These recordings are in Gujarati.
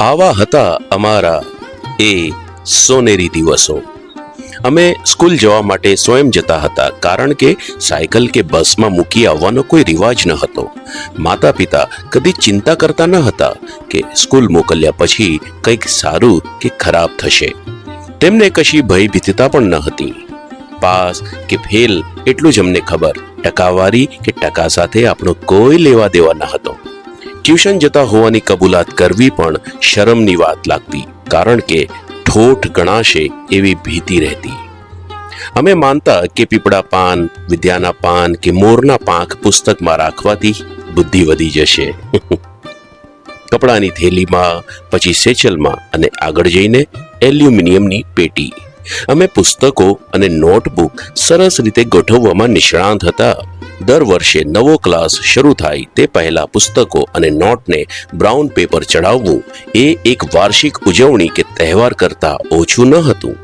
આવા હતા અમારા એ સોનેરી દિવસો. અમે સ્કૂલ જવા માટે સ્વયં જતા હતા, કારણ કે સાયકલ કે બસમાં મૂકી આવવાનો કોઈ રિવાજ ન હતો. માતા પિતા કદી ચિંતા કરતા ન હતા કે સ્કૂલ મોકલ્યા પછી કંઈક સારું કે ખરાબ થશે. તેમને કશી ભયભીતતા પણ ન હતી. પાસ કે ફેલ એટલું જ અમને ખબર, ટકાવારી કે ટકા સાથે આપણો કોઈ લેવા દેવા ન હતો. ટ્યુશન જતા હોવાની કબૂલાત કરવી પણ શરમની વાત લાગતી, કારણ કે ઠોઠ ગણાશે એવી ભીતિ રહેતી. અમે માનતા કે પીપળા પાન, વિદ્યાના પાન કે મોરના પાંખ પુસ્તકમાં રાખવાથી બુદ્ધિ વધી જશે. કપડાની થેલીમાં, પછી સેચલમાં અને આગળ જઈને એલ્યુમિનિયમની પેટી. અમે પુસ્તકો અને નોટબુક સરસ રીતે ગોઠવવામાં નિષ્ણાંત હતા. દર વર્ષે નવો ક્લાસ શરૂ થાય તે પહેલા પુસ્તકો અને નોટને બ્રાઉન પેપર ચડાવવું એ એક વાર્ષિક ઉજવણી કે તહેવાર કરતા ઓછું ન હતું.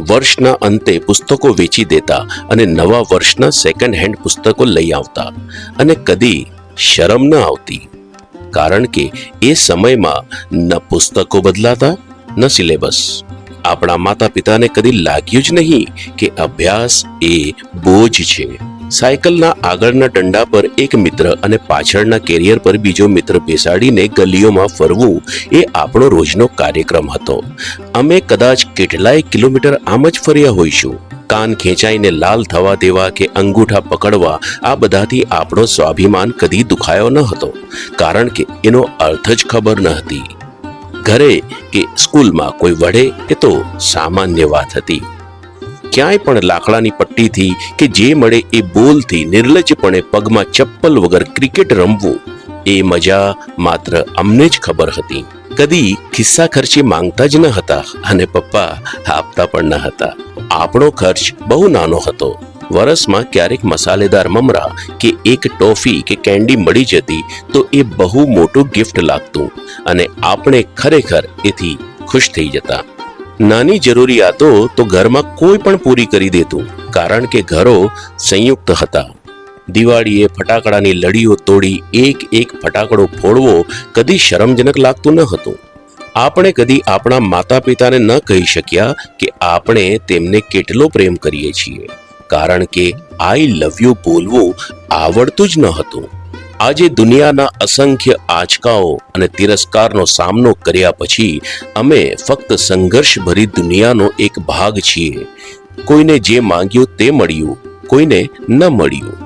વર્ષના અંતે પુસ્તકો વેચી દેતા અને નવા વર્ષના સેકન્ડ હેન્ડ પુસ્તકો લઈ આવતા અને કદી શરમ ન આવતી. કારણ કે એ સમયમાં ન પુસ્તકો બદલાતા, ન સિલેબસ. આપણા માતા પિતાને કદી લાગ્યું જ નહીં કે અભ્યાસ એ બોજ છે. સાયકલના આગળના ડંડા પર એક મિત્ર અને પાછળના કેરિયર પર બીજો મિત્ર બેસાડીને ગલીઓમાં ફરવું એ આપણો રોજનો કાર્યક્રમ હતો. અમે કદાચ કેટલાય કિલોમીટર આમ જ ફર્યા હોઈશું. કાન ખેંચાઈને લાલ થવા દેવા કે અંગૂઠા પકડવા આ બધાથી આપણો સ્વાભિમાન કદી દુખાયો ન હતો. કારણ કે એનો અર્થ જ ખબર ન હતી. ઘરે કે સ્કૂલમાં કોઈ વઢે એ તો સામાન્ય વાત હતી. ક્યાંય પણ લાકડાની પટ્ટીથી કે જે મળે એ બોલથી નિર્લજ્જપણે પગમાં ચપ્પલ વગર ક્રિકેટ રમવું, એ મજા માત્ર અમને જ ખબર હતી. કદી ખિસ્સા ખર્ચે માંગતા જ ન હતા અને પપ્પા આપતા પણ ન હતા. આપણો ખર્ચ બહુ નાનો હતો. વરસમાં ક્યારેક મસાલેદાર મમરા કે એક ટોફી કે કેન્ડી મળી જતી તો એ બહુ મોટું ગિફ્ટ લાગતું અને આપણે ખરેખર એથી ખુશ થઈ જતા. નાની જરૂરિયાતો તો ઘરમાં કોઈ પણ પૂરી કરી દેતું, કારણ કે ઘરો સંયુક્ત હતા. દિવાળીએ ફટાકડાની લડીઓ તોડી એક એક ફટાકડો ફોડવો કદી શરમજનક લાગતું ન હતું. આપણે કદી આપણા માતા પિતાને ન કહી શક્યા કે આપણે તેમને કેટલો પ્રેમ કરીએ છીએ, કારણ કે આઈ લવ યુ બોલવું આવડતું જ ન હતું. આજે દુનિયાના અસંખ્ય આંચકાઓ અને તિરસ્કારનો સામનો કર્યા પછી અમે ફક્ત સંઘર્ષભરી દુનિયાનો એક ભાગ છીએ. કોઈને જે માંગ્યું તે મળ્યું, કોઈને ન મળ્યું.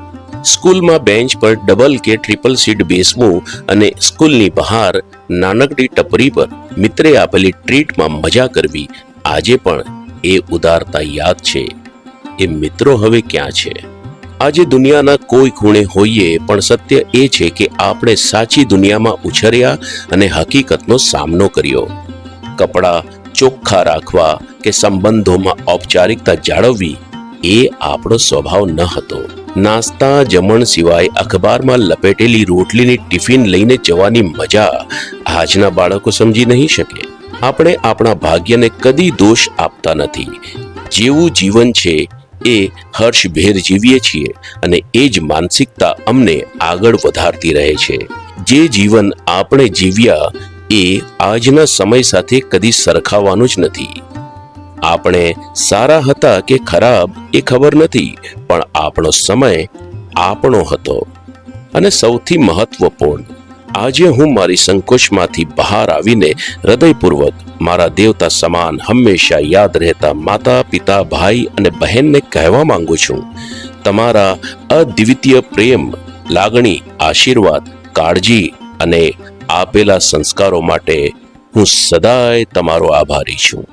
સ્કૂલમાં બેન્ચ પર ડબલ કે ટ્રિપલ સીટ બેસવું અને સ્કૂલની બહાર નાનકડી ટપરી પર મિત્રે આપેલી ટ્રીટમાં મજા કરવી આજે પણ એ ઉદારતા યાદ છે. એ મિત્રો હવે ક્યાં છે? આજે દુનિયાના કોઈ ખૂણે હોઈએ પણ સત્ય એ છે કે આપણે સાચી દુનિયામાં ઉછર્યા અને હકીકતનો સામનો કર્યો. કપડાં ચોખ્ખા રાખવા કે સંબંધોમાં ઔપચારિકતા જાળવવી એ આપણો સ્વભાવ ન હતો. નાસ્તા, જમણ સિવાય અખબારમાં લપેટેલી રોટલીની ટિફિન લઈને જવાની મજા આજના બાળકો સમજી નહીં શકે. આપણે આપણા ભાગ્યને કદી દોષ આપતા નથી. જેવું જીવન છે એ હર્ષભેર જીવીએ છીએ અને એ જ માનસિકતા અમને આગળ વધારતી રહે છે. જે જીવન આપણે જીવ્યા એ આજના સમય સાથે કદી સરખાવાનું જ નથી. આપણે સારા હતા કે ખરાબ એ ખબર નથી, પણ આપણો સમય આપણો હતો અને સૌથી મહત્વપૂર્ણ, આજે હું મારી સંકોચમાંથી બહાર આવીને હૃદયપૂર્વક મારા દેવતા સમાન હંમેશા યાદ રહેતા માતા, પિતા, ભાઈ અને બહેનને કહેવા માંગુ છું. તમારા અદ્વિતીય પ્રેમ, લાગણી, આશીર્વાદ, કાળજી અને આપેલા સંસ્કારો માટે હું સદાય તમારો આભારી છું.